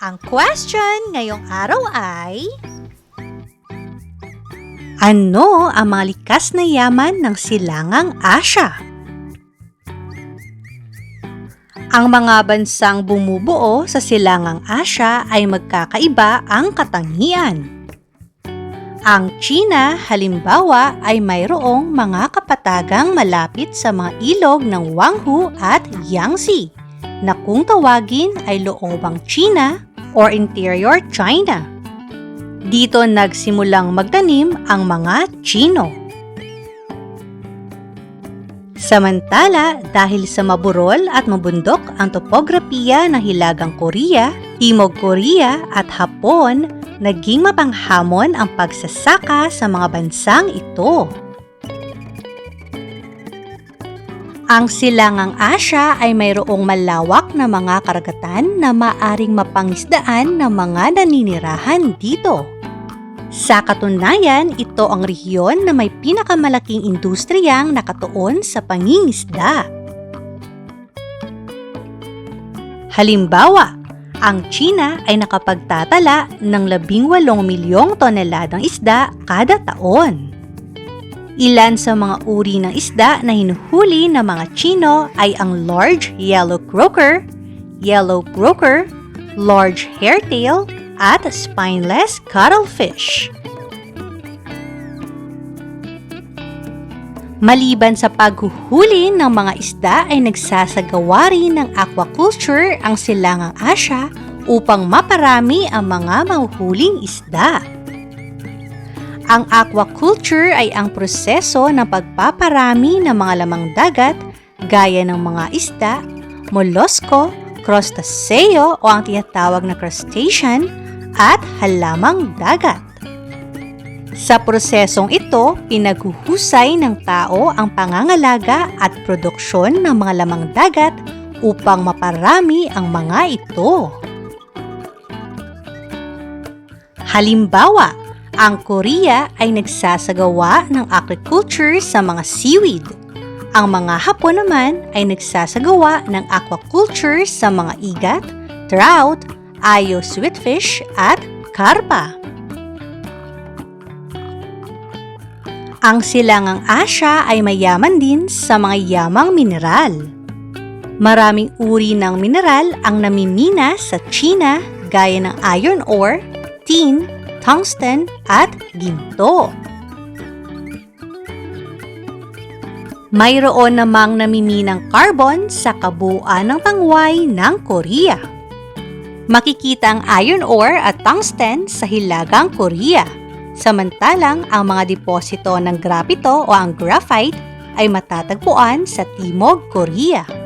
Ang question ngayong araw ay... Ano ang mga likas na yaman ng silangang Asya? Ang mga bansang bumubuo sa silangang Asya ay magkakaiba ang katangian. Ang China, halimbawa, ay mayroong mga kapatagang malapit sa mga ilog ng Wanghu at Yangtze, na kung tawagin ay loobang China or interior China. Dito nagsimulang magtanim ang mga Chino. Samantala, dahil sa maburol at mabundok ang topografiya ng Hilagang Korea, Timog Korea at Hapon, naging mapanghamon ang pagsasaka sa mga bansang ito. Ang silangang Asya ay mayroong malawak na mga karagatan na maaring mapangisdaan ng mga naninirahan dito. Sa katunayan, ito ang rehiyon na may pinakamalaking industriyang nakatuon sa pangingisda. Halimbawa, ang China ay nakapagtatala ng 18 milyong toneladang isda kada taon. Ilan sa mga uri ng isda na hinuhuli ng mga Chino ay ang large yellow croaker, yellow croaker, large hairtail, at spineless cuttlefish. Maliban sa paghuhuli ng mga isda ay nagsasagawa rin ng aquaculture ang silangang Asya upang maparami ang mga mahuhuling isda. Ang aquaculture ay ang proseso ng pagpaparami ng mga lamang dagat gaya ng mga isda, mollusko, crustaceo o ang tinatawag na crustacean at halamang dagat. Sa prosesong ito, pinaghuhusay ng tao ang pangangalaga at produksyon ng mga lamang dagat upang maparami ang mga ito. Halimbawa, ang Korea ay nagsasagawa ng aquaculture sa mga seaweed. Ang mga Hapon naman ay nagsasagawa ng aquaculture sa mga igat, trout, ayo sweetfish at karpa. Ang silangang Asya ay mayaman din sa mga yamang mineral. Maraming uri ng mineral ang namimina sa China gaya ng iron ore, tin, tungsten at ginto. Mayroon namang namiminang carbon sa kabuuan ng tangway ng Korea. Makikita ang iron ore at tungsten sa Hilagang Korea. Samantalang ang mga deposito ng grapito o ang graphite ay matatagpuan sa Timog Korea.